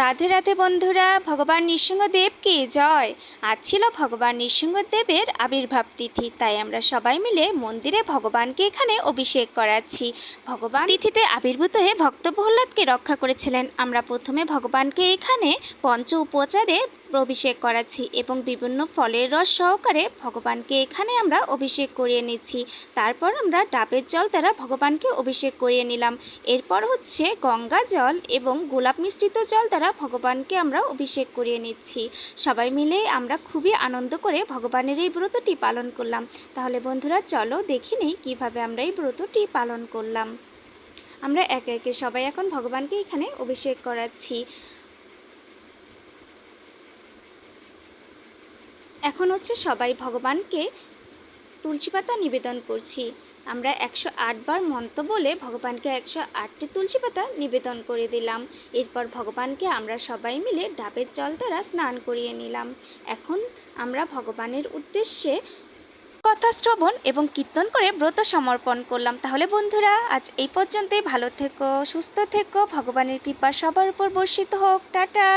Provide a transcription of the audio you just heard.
রাধে রাধে বন্ধুরা, ভগবান নৃসিংহদেবকে জয়। আজ ছিল ভগবান নৃসিংহদেবের আবির্ভাব তিথি, তাই আমরা সবাই মিলে মন্দিরে ভগবানকে এখানে অভিষেক করাচ্ছি। ভগবান তিথিতে আবির্ভূত হয়ে ভক্ত প্রহ্লাদকে রক্ষা করেছিলেন। আমরা প্রথমে ভগবানকে এখানে পঞ্চ উপচারে অভিষেক করাচ্ছি এবং বিভিন্ন ফলের রস সহকারে ভগবানকে এখানে আমরা অভিষেক করিয়ে নিচ্ছি। তারপর আমরা ডাবের জল দ্বারা ভগবানকে অভিষেক করিয়ে নিলাম। এরপর হচ্ছে গঙ্গা জল এবং গোলাপ মিশ্রিত জল দ্বারা ভগবানকে আমরা অভিষেক করিয়ে নিচ্ছি। সবাই মিলে আমরা খুবই আনন্দ করে ভগবানের এই ব্রতটি পালন করলাম। তাহলে বন্ধুরা চলো দেখি নেই কীভাবে আমরা এই ব্রতটি পালন করলাম। আমরা একে একে সবাই এখন ভগবানকে এখানে অভিষেক করাচ্ছি। এখন হচ্ছে সবাই ভগবানকে তুলসী পাতা নিবেদন করছি। আমরা একশো বার মন্ত্র বলে ভগবানকে একশো আটটি তুলসী পাতা নিবেদন করে দিলাম। এরপর ভগবানকে আমরা সবাই মিলে ডাবের জল দ্বারা স্নান করিয়ে নিলাম। এখন আমরা ভগবানের উদ্দেশ্যে কথা শ্রবণ এবং কীর্তন করে ব্রত সমর্পণ করলাম। তাহলে বন্ধুরা, আজ এই পর্যন্তই। ভালো থেকো, সুস্থ থেকো। ভগবানের কৃপা সবার উপর বর্ষিত হোক। টাটা!